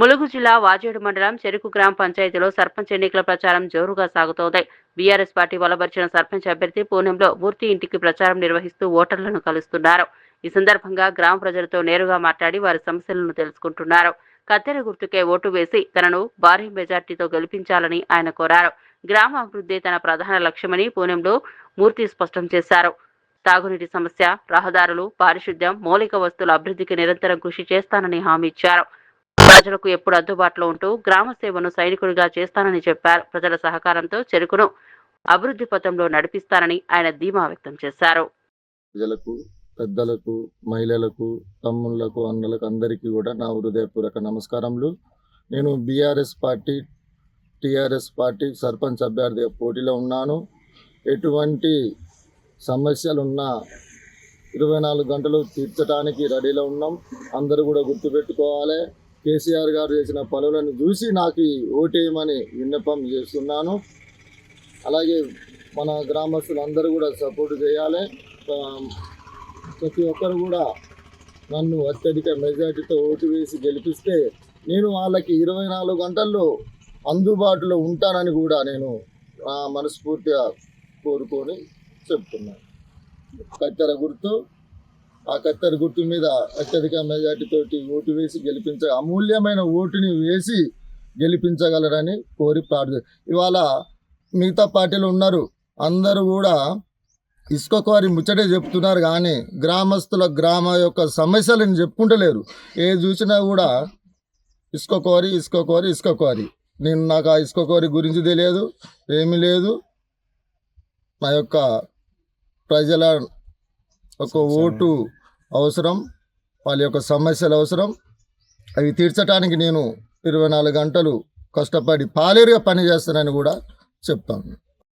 ములుగు జిల్లా వాజేడు మండలం చెరుకు గ్రామ పంచాయతీలో సర్పంచ్ ఎన్నికల ప్రచారం జోరుగా సాగుతోంది. బీఆర్ఎస్ పార్టీ బలపరిచిన సర్పంచ్ అభ్యర్థి పూనెంలో మూర్తి ఇంటికి ప్రచారం నిర్వహిస్తూ ఓటర్లను కలుస్తున్నారు. ఈ సందర్భంగా గ్రామ ప్రజలతో నేరుగా మాట్లాడి వారి సమస్యలను తెలుసుకుంటున్నారు. కత్తెర గుర్తుకే ఓటు వేసి తనను భారీ మెజార్టీతో గెలిపించాలని ఆయన కోరారు. గ్రామ అభివృద్ధి తన ప్రధాన లక్ష్యమని పూనెంలో మూర్తి స్పష్టం చేశారు. తాగునీటి సమస్య రహదారులు పారిశుద్ధ్యం మౌలిక వస్తువుల అభివృద్ధికి నిరంతరం కృషి చేస్తానని హామీ ఇచ్చారు. ప్రజలకు ఎప్పుడు అందుబాటులో ఉంటూ గ్రామ సేవను సైనికుడిగా చేస్తానని చెప్పారు. ప్రజల సహకారంతో చెరుకును అభివృద్ధి పథంలో నడిపిస్తానని ఆయన ధీమా వ్యక్తం చేశారు. ప్రజలకు పెద్దలకు మహిళలకు తమ్ముళ్ళకు అన్నలకు అందరికీ కూడా నా హృదయపూర్వక నమస్కారములు. నేను BRS party TRS party sarpanch అభ్యర్థి పోటీలో ఉన్నాను. ఎటువంటి సమస్యలున్నా ఇరవై నాలుగు గంటలు తీర్చడానికి రెడీలో ఉన్నాం. అందరూ కూడా గుర్తుపెట్టుకోవాలి. కేసీఆర్ గారు చేసిన పనులను చూసి నాకు ఈ ఓటేయమని విన్నపం చేస్తున్నాను. అలాగే మన గ్రామస్తులు అందరూ కూడా సపోర్ట్ చేయాలి. ప్రతి ఒక్కరు కూడా నన్ను అత్యధిక మెజార్టీతో ఓటు వేసి గెలిపిస్తే నేను వాళ్ళకి ఇరవై నాలుగు గంటల్లో అందుబాటులో ఉంటానని కూడా నేను మనస్ఫూర్తిగా కోరుకొని చెప్తున్నాను. కత్తెర గుర్తు. ఆ కత్తెర గుర్తు మీద అత్యధిక మెజార్టీతోటి ఓటు వేసి గెలిపించ అమూల్యమైన ఓటుని వేసి గెలిపించగలరని కోరి ప్రార్థన ఇవాళ మిగతా పార్టీలు ఉన్నారు. అందరూ కూడా ఇసుక కోరి ముచ్చటే చెప్తున్నారు కానీ గ్రామస్తుల గ్రామ యొక్క సమస్యలను చెప్పుకుంటలేరు. ఏ చూసినా కూడా ఇసుక కోరి ఇసుక కోరి ఇసుక కోరి నేను నాకు ఆ ఇసుక కోరి గురించి తెలియదు ఏమీ లేదు. నా యొక్క ప్రజల ఒక ఓటు అవసరం వాళ్ళ యొక్క సమస్యలు అవసరం. అవి తీర్చడానికి నేను ఇరవై నాలుగు గంటలు కష్టపడి పాలేరుగా పని చేస్తానని కూడా చెప్తాను.